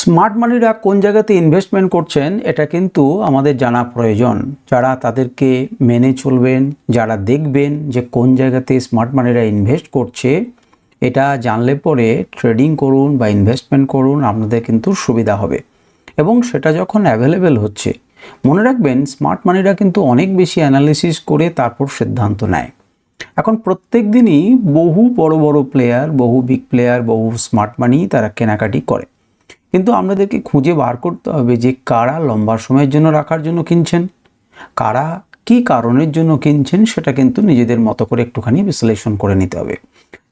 Smart মানিরা কোন জায়গাতে investment করছেন, এটা কিন্তু আমাদের জানা প্রয়োজন। যারা তাদেরকে মেনে চলবেন, যারা দেখবেন যে কোন জায়গাতে স্মার্ট মানিরা ইনভেস্ট করছে, এটা জানলে পরে ট্রেডিং করুন বা ইনভেস্টমেন্ট করুন, আপনাদের কিন্তু সুবিধা হবে। এবং সেটা যখন অ্যাভেলেবেল হচ্ছে, মনে রাখবেন স্মার্ট মানিরা কিন্তু অনেক বেশি অ্যানালিসিস করে তারপর সিদ্ধান্ত নেয়। এখন প্রত্যেক দিনই বহু বড় বড় প্লেয়ার বহু বিগ প্লেয়ার বহু স্মার্ট মানি তারা কেনাকাটি করে। কিন্তু আমাদেরকে খুঁজে বার করতে হবে যে কারা লম্বা সময়ের জন্য রাখার জন্য কিনছেন, কারা কি কারণের জন্য কিনছেন সেটা কিন্তু নিজেদের মতো করে একটুখানি বিশ্লেষণ করে নিতে হবে।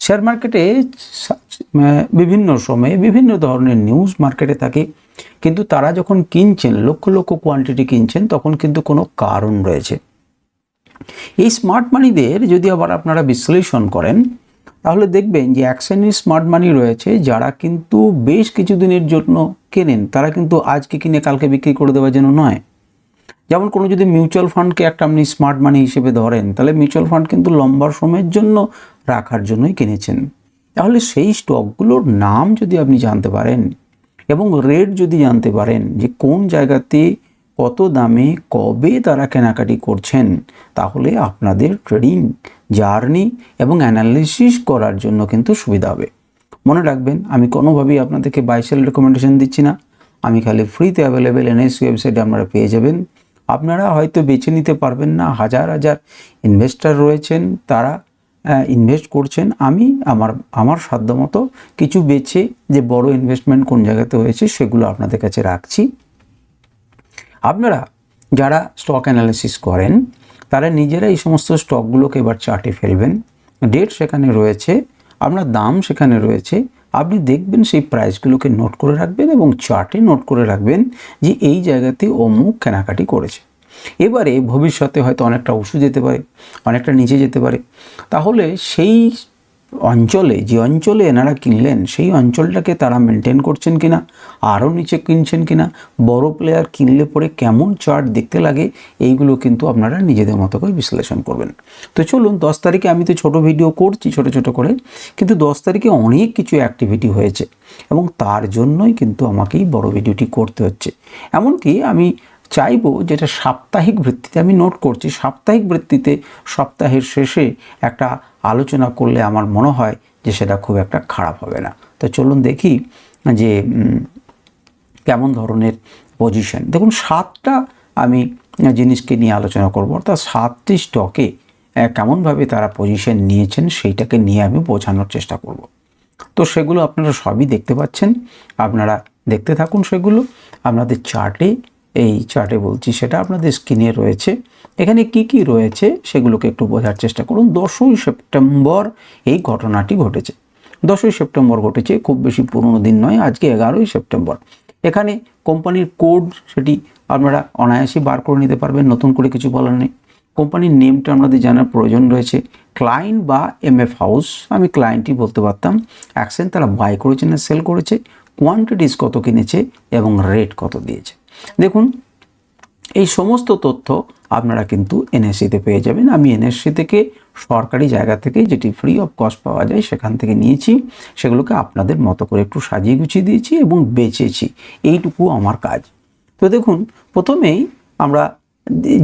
শেয়ার মার্কেটে বিভিন্ন সময়ে বিভিন্ন ধরনের নিউজ মার্কেটে থাকে, কিন্তু তারা যখন কিনছেন, লক্ষ লক্ষ কোয়ান্টিটি কিনছেন, তখন কিন্তু কোনো কারণ রয়েছে। এই স্মার্ট মানিদের যদি আবার আপনারা বিশ্লেষণ করেন তাহলে দেখবেন যে এক শ্রেণির স্মার্ট মানি রয়েছে, যারা কিন্তু বেশ কিছুদিনের জন্য কেনেন। তারা কিন্তু আজকে কিনে কালকে বিক্রি করে দেওয়ার জন্য নয়। যেমন কোনো যদি মিউচুয়াল ফান্ডকে একটা আপনি স্মার্ট মানি হিসেবে ধরেন, তাহলে মিউচুয়াল ফান্ড কিন্তু লম্বা সময়ের জন্য রাখার জন্যই কিনেছেন। তাহলে সেই স্টকগুলোর নাম যদি আপনি জানতে পারেন এবং রেট যদি জানতে পারেন যে কোন জায়গাতে কত দামে কবে তারা কেনাকাটি করছেন, তাহলে আপনাদের ট্রেডিং জার্নি এবং অ্যানালিসিস করার জন্য কিন্তু সুবিধা হবে। মনে রাখবেন, আমি কোনোভাবেই আপনাদেরকে বাইসেল রেকমেন্ডেশন দিচ্ছি না। আমি খালি ফ্রিতে অ্যাভেলেবেল এনএসসি ওয়েবসাইটে আপনারা পেয়ে যাবেন। আপনারা হয়তো বেছে নিতে পারবেন না, হাজার হাজার ইনভেস্টর রয়েছেন, তারা ইনভেস্ট করছেন। আমি আমার আমার সাধ্যমতো কিছু বেছে যে বড় ইনভেস্টমেন্ট কোন জায়গাতে হয়েছে সেগুলো আপনাদের কাছে রাখছি। আপনারা যারা স্টক অ্যানালিসিস করেন, তারা নিজেরা এই সমস্ত স্টকগুলোকে এবার চার্টে ফেলবেন। ডেট সেখানে রয়েছে, আপনার দাম সেখানে রয়েছে। আপনি দেখবেন সেই প্রাইসগুলোকে নোট করে রাখবেন এবং চার্টে নোট করে রাখবেন যে এই জায়গাতে অমুক কেনাকাটি করেছে। এবারে ভবিষ্যতে হয়তো অনেকটা উঁচু যেতে পারে, অনেকটা নিচে যেতে পারে। তাহলে সেই অঞ্চলে, যে অঞ্চলে এনারা কিনলেন, সেই অঞ্চলটাকে তারা মেনটেন করছেন কিনা আরও নিচে কিনছেন কিনা, বড় প্লেয়ার কিনলে পরে কেমন চার্ট দেখতে লাগে, এইগুলো কিন্তু আপনারা নিজেদের মতো করে বিশ্লেষণ করবেন। তো চলুন, দশ তারিখে আমি তো ছোট ভিডিও করছি, ছোট ছোট করে, কিন্তু দশ তারিখে অনেক কিছু অ্যাক্টিভিটি হয়েছে এবং তার জন্যই কিন্তু আমাকেই বড় ভিডিওটি করতে হচ্ছে। এমনকি আমি চাইব যেটা সাপ্তাহিক ভিত্তিতে আমি নোট করছি। সাপ্তাহিক ভিত্তিতে সপ্তাহের শেষে একটা আলোচনা করলে আমার মনে হয় যে সেটা খুব একটা খারাপ হবে না। তো চলুন দেখি যে কেমন ধরনের পজিশন দেখুন, সাতটা আমি জিনিসকে নিয়ে আলোচনা করব, অর্থাৎ সাতটি স্টকে কেমনভাবে তারা পজিশন নিয়েছেন সেইটাকে নিয়ে আমি বোঝানোর চেষ্টা করব। তো সেগুলো আপনারা সবই দেখতে পাচ্ছেন। আপনারা দেখতে থাকুন সেগুলো। আপনাদের চার্টে এই চার্টে বলছি সেটা আপনাদের স্ক্রিনে রয়েছে। এখানে কি কি রয়েছে সেগুলোকে একটু বোঝার চেষ্টা করুন। দশই সেপ্টেম্বর এই ঘটনাটি ঘটেছে। দশই সেপ্টেম্বর ঘটেছে, খুব বেশি পুরনো দিন নয়, আজকে এগারোই সেপ্টেম্বর। এখানে কোম্পানির কোড সেটি আপনারা অনায়াসই বার করে নিতে পারবেন, নতুন করে কিছু বলার নেই। কোম্পানির নেমটা আপনাদের জানার প্রয়োজন রয়েছে ক্লায়েন্ট বা এম এফ হাউস আমি ক্লায়েন্টই বলতে পারতাম অ্যাকশন তারা বাই করেছে না সেল করেছে কোয়ান্টিটিস কত কিনেছে এবং রেট কত দিয়েছে। দেখুন, এই সমস্ত তথ্য আপনারা কিন্তু এনএসসিতে পেয়ে যাবেন। আমি এনএসসি থেকে সরকারি জায়গা থেকে যেটি ফ্রি অফ কস্ট পাওয়া যায় সেখান থেকে নিয়েছি। সেগুলোকে আপনাদের মতো করে একটু সাজিয়ে গুছিয়ে দিয়েছি এবং বেচেছি। এইটুকু আমার কাজ। তো দেখুন, প্রথমেই আমরা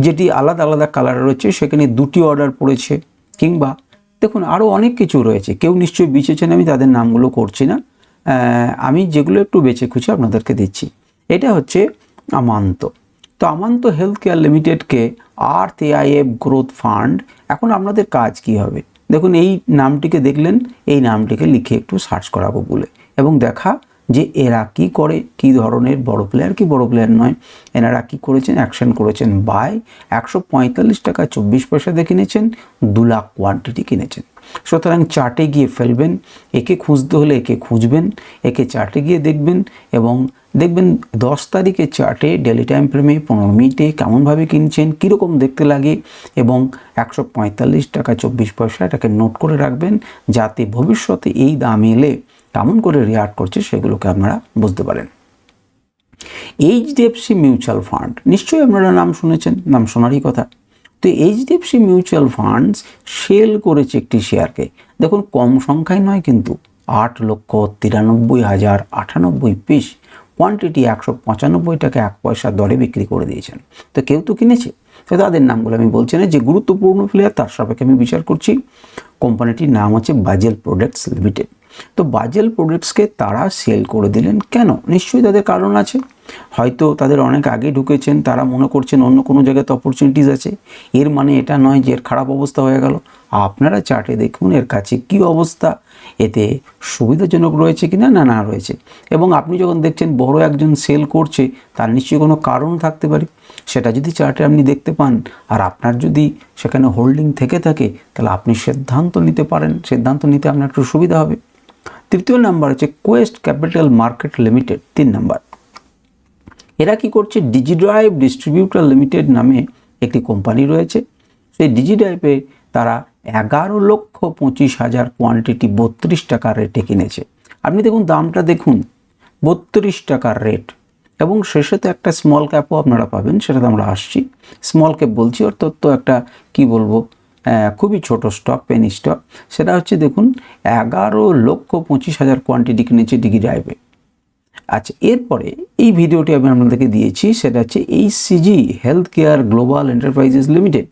যেটি আলাদা আলাদা কালার রয়েছে, সেখানে দুটি অর্ডার পড়েছে। কিংবা দেখুন আরও অনেক কিছু রয়েছে। কেউ নিশ্চয়ই বেঁচেছেন, আমি তাদের নামগুলো করছি না। আমি যেগুলো একটু বেছে খুঁজে আপনাদেরকে দিচ্ছি। এটা হচ্ছে আমান্ত। তো আমান্ত হেলথ কেয়ার লিমিটেডকে আর্থ এআইএফ গ্রোথ ফান্ড, এখন আপনাদের কাজ কি হবে? দেখুন, এই নামটিকে দেখলেন, এই নামটিকে লিখে একটু সার্চ করাবো বলে এবং দেখা যে এরা কি করে, কি ধরনের, বড় প্লেয়ার কি বড় প্লেয়ার নয়। এনারা কি করেছেন, অ্যাকশন করেছেন, বাই। একশো পঁয়তাল্লিশ টাকা চব্বিশ পয়সা দিয়ে কিনেছেন, দু লাখ কোয়ান্টিটি কিনেছেন। সুতরাং চার্টে গিয়ে ফেলবেন, একে খুঁজতে হলে একে খুঁজবেন, একে চার্টে গিয়ে দেখবেন এবং দেখবেন দশ তারিখে চার্টে ডেলি টাইম ফ্রেমে পনেরো মিনিটে কেমনভাবে কিনছেন, কীরকম দেখতে লাগে এবং একশো পঁয়তাল্লিশ টাকা, চব্বিশ পয়সা এটাকে নোট করে রাখবেন যাতে ভবিষ্যতে এই দাম এলে কেমন করে রিয়াক্ট করছে সেগুলোকে আপনারা বুঝতে পারেন। এইচডিএফসি মিউচুয়াল ফান্ড, নিশ্চয়ই আপনারা নাম শুনেছেন, নাম শোনারই কথা। তো এইচডিএফসি মিউচুয়াল ফান্ডস সেল করেছে একটি শেয়ারকে। দেখুন, কম সংখ্যায় নয় কিন্তু আট লক্ষ তিরানব্বই হাজার আটানব্বই পিস কোয়ান্টিটি একশো পঁচানব্বই টাকা এক পয়সা দরে বিক্রি করে দিয়েছেন। তো কেউ তো কিনেছে? তো তাদের নামগুলো আমি বলছি না, যে গুরুত্বপূর্ণ প্লেয়ার তার সাপেক্ষে আমি বিচার করছি। কোম্পানিটির নাম হচ্ছে বাজেল প্রোডাক্টস লিমিটেড তো বাজেল প্রোডাক্টসকে তারা সেল করে দিলেন কেন? নিশ্চয়ই তাদের কারণ আছে। হয়তো তাদের অনেক আগে ঢুকেছেন, তারা মনে করছেন অন্য কোনো জায়গাতে অপরচুনিটিস আছে। এর মানে এটা নয় যে এর খারাপ অবস্থা হয়ে গেল। আপনারা চার্টে দেখুন এর কাছে কি অবস্থা। এতে সুবিধাজনক রয়েছে কি না না না রয়েছে। এবং আপনি যখন দেখছেন বড় একজন সেল করছে, তার নিশ্চয়ই কোনো কারণ থাকতে পারে। সেটা যদি চার্টে আপনি দেখতে পান, আর আপনার যদি সেখানে হোল্ডিং থেকে থাকে, তাহলে আপনি সিদ্ধান্ত নিতে পারেন। সিদ্ধান্ত নিতে আপনার একটু সুবিধা হবে। তৃতীয় নাম্বার হচ্ছে কোয়েস্ট ক্যাপিটাল মার্কেট লিমিটেড, তিন নাম্বার। এরা কি করছে? ডিজিড্রাইভ ডিস্ট্রিবিউটার লিমিটেড নামে একটি কোম্পানি রয়েছে। সেই ডিজিড্রাইভে তারা এগারো লক্ষ পঁচিশ হাজার কোয়ান্টিটি বত্রিশ টাকার রেটে কিনেছে। আপনি দেখুন, দামটা দেখুন। বত্রিশ টাকার রেট এবং শেষে তো একটা স্মল ক্যাপও আপনারা পাবেন, সেটাতে আমরা আসছি। স্মল ক্যাপ বলছি, অর্থাৎ তো একটা, কি বলব? খুবই ছোট স্টক পেনি স্টক সেটা হচ্ছে দেখুন, এগারো লক্ষ পঁচিশ হাজার কোয়ান্টিটি কিনেছে ডিগ্রি ড্রাইভে আচ্ছা এরপরে এই ভিডিওটি আমি আপনাদেরকে দিয়েছি, সেটা হচ্ছে এই CG health care global enterprises limited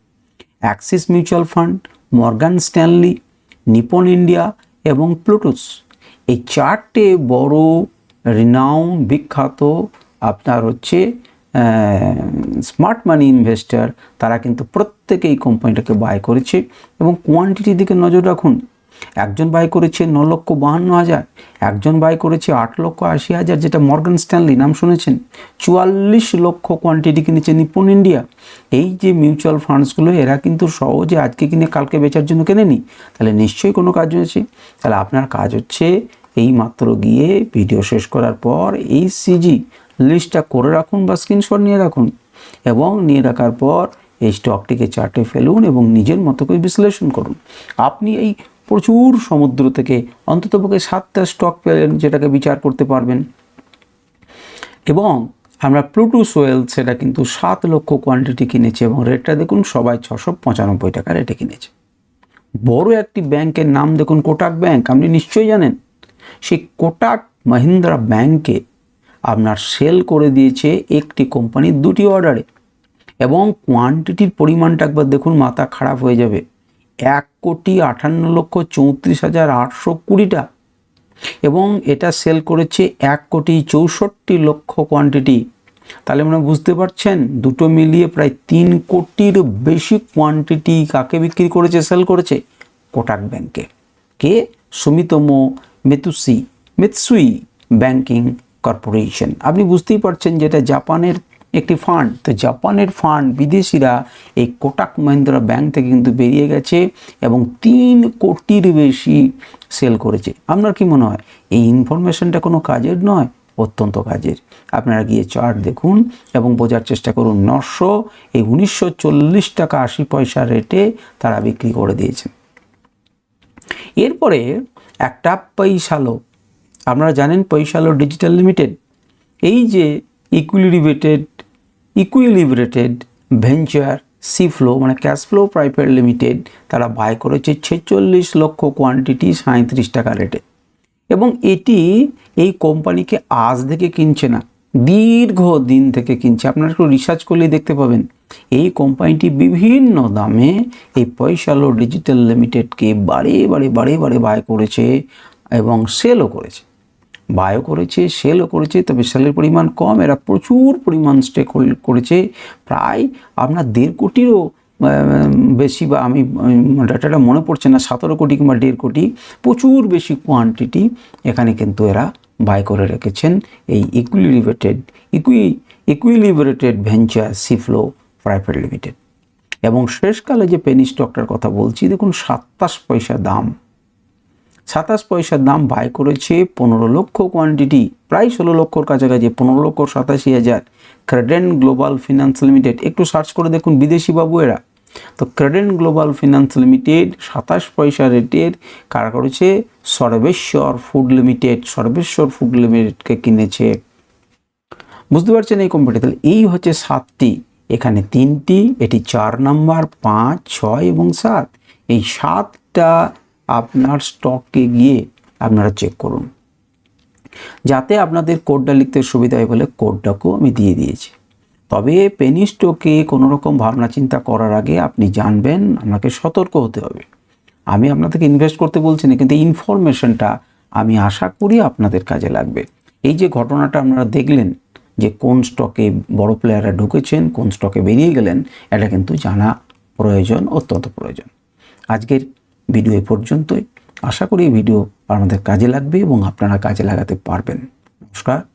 axis mutual fund Morgan Stanley Nippon India এবং প্লুটুস এই চারটে বড় রিনাউন বিখ্যাত, আপনার হচ্ছে স্মার্ট মানি ইনভেস্টার তারা কিন্তু প্রত্যেকে এই কোম্পানিটাকে বাই করেছে এবং কোয়ান্টিটির দিকে নজর রাখুন। একজন বাই করেছে ন লক্ষ বাহান্ন হাজার, একজন বাই করেছে আট লক্ষ আশি হাজার, যেটা মর্গান স্ট্যানলি নাম শুনেছেন। চুয়াল্লিশ লক্ষ কোয়ান্টিটি কিনেছে নিপুণ ইন্ডিয়া এই যে মিউচুয়াল ফান্ডসগুলো এরা কিন্তু সহজে আজকে কিনে কালকে বেচার জন্য কেনেনি? তাহলে নিশ্চয়ই কোনো কাজ হয়েছে। তাহলে আপনার কাজ হচ্ছে এই মাত্র গিয়ে ভিডিও শেষ করার পর এই সিজি লিস্টটা করে রাখুন বা স্ক্রিনশট নিয়ে রাখুন এবং নিয়ে রাখার পর এই স্টকটিকে চার্টে ফেলুন এবং নিজের মতো করে বিশ্লেষণ করুন। আপনি এই প্রচুর সমুদ্র থেকে অন্ততপক্ষে সাতটা স্টক পেলেন যেটাকে বিচার করতে পারবেন। এবং আমরা প্লুটু সোয়েল সেটা কিন্তু সাত লক্ষ কোয়ান্টিটি কিনেছে এবং রেটটা দেখুন সবাই ছশো পঁচানব্বই টাকা রেটে কিনেছে। বড় একটি ব্যাংকের নাম দেখুন কোটাক ব্যাংক আপনি নিশ্চয়ই জানেন? সেই কোটাক মাহিন্দ্রা ব্যাংকে আপনার সেল করে দিয়েছে একটি কোম্পানি দুটি অর্ডারে। এবং কোয়ান্টিটির পরিমাণটা একবার দেখুন, মাথা খারাপ হয়ে যাবে। এক কোটি আটান্ন লক্ষ চৌত্রিশ হাজার আটশো কুড়িটা। এবং এটা সেল করেছে এক কোটি চৌষট্টি লক্ষ কোয়ান্টিটি তাহলে মানে বুঝতে পারছেন, দুটো মিলিয়ে প্রায় তিন কোটির বেশি কোয়ান্টিটি কাকে বিক্রি করেছে, সেল করেছে? কোটাক ব্যাংকে। কে? Sumitomo Mitsui, Mitsui banking corporation. আপনি বুঝতেই পারছেন যেটা জাপানের একটি ফান্ড। তো জাপানের ফান্ড বিদেশিরা এই কোটাক মহিন্দ্রা ব্যাংক থেকে কিন্তু বেরিয়ে গেছে এবং তিন কোটির বেশি সেল করেছে। আপনার কি মনে হয়? এই ইনফরমেশনটা কোনো কাজের নয়? অত্যন্ত কাজের। আপনারা গিয়ে চার্ট দেখুন এবং বোঝার চেষ্টা করুন। নশো এই উনিশশো চল্লিশ টাকা আশি পয়সা রেটে তারা বিক্রি করে দিয়েছেন। এরপরে একটা পৈশালো আপনারা জানেন পয়সালো ডিজিটাল লিমিটেড? এই যে ইকুইলিভেটেড ইকুইলিভরেটেড ভেঞ্চার সি ফ্লো মানে ক্যাশ ফ্লো প্রাইভেট লিমিটেড তারা বাই করেছে ছেচল্লিশ লক্ষ কোয়ান্টিটি সাঁত্রিশ টাকা রেটে এবং এটি এই কোম্পানিকে আজ থেকে কিনছে না, দীর্ঘ দিন থেকে কিনছে। আপনারা একটু রিসার্চ করলেই দেখতে পাবেন। এই কোম্পানিটি বিভিন্ন দামে এই পয়সালো ডিজিটাল লিমিটেডকে বারে বারে বারে বারে বাই করেছে এবং সেলও করেছে। বায়ও করেছে সেলও করেছে, তবে সেলের পরিমাণ কম। এরা প্রচুর পরিমাণ স্টেক করেছে। প্রায় আপনার দেড় কোটিরও বেশি বা আমি ডাটাটা মনে পড়ছে না, সতেরো কোটি কিংবা দেড় কোটি। প্রচুর বেশি কোয়ান্টিটি এখানে কিন্তু এরা বাই করে রেখেছেন এই ইকুইলিভেটেড ইকুই ইকুইলিভেটেড venture C flow private limited এবং শেষকালে যে পেনি স্টকটার কথা বলছি, দেখুন সাতাশ পয়সা দাম। সাতাশ পয়সার দাম বাই করেছে পনেরো লক্ষ কোয়ান্টিটি প্রায় ষোলো লক্ষর কাছাকাছি, পনেরো লক্ষ সাতাশি হাজার। ক্রেডেন গ্লোবাল ফিনান্স লিমিটেড একটু সার্চ করে দেখুন বিদেশি বাবু এরা। তো ক্রেডেন গ্লোবাল ফিনান্স লিমিটেড সাতাশ পয়সা রেটের কারা করেছে? Sarveshwar food limited Sarveshwar food লিমিটেডকে কিনেছে। বুঝতে পারছেন এই কোম্পানি তাহলে এই হচ্ছে সাতটি। এখানে তিনটি, এটি চার নাম্বার পাঁচ, ছয় এবং সাত। এই সাতটা আপনার স্টককে গিয়ে আপনারা চেক করুন। যাতে আপনাদের কোডটা লিখতে সুবিধা হয় বলে কোডটাকেও আমি দিয়ে দিয়েছি। তবে পেনি স্টকে কোনো রকম ভাবনা চিন্তা করার আগে আপনি জানবেন, আপনাকে সতর্ক হতে হবে। আমি আপনাদেরকে ইনভেস্ট করতে বলছি না, কিন্তু ইনফরমেশনটা আমি আশা করি আপনাদের কাজে লাগবে। এই যে ঘটনাটা আপনারা দেখলেন, যে কোন স্টকে বড় প্লেয়াররা ঢুকেছেন, কোন স্টকে বেরিয়ে গেলেন, এটা কিন্তু জানা প্রয়োজন, অত্যন্ত প্রয়োজন। আজকের ভিডিও এ পর্যন্তই। আশা করি এই ভিডিও আপনাদের কাজে লাগবে এবং আপনারা কাজে লাগাতে পারবেন। নমস্কার।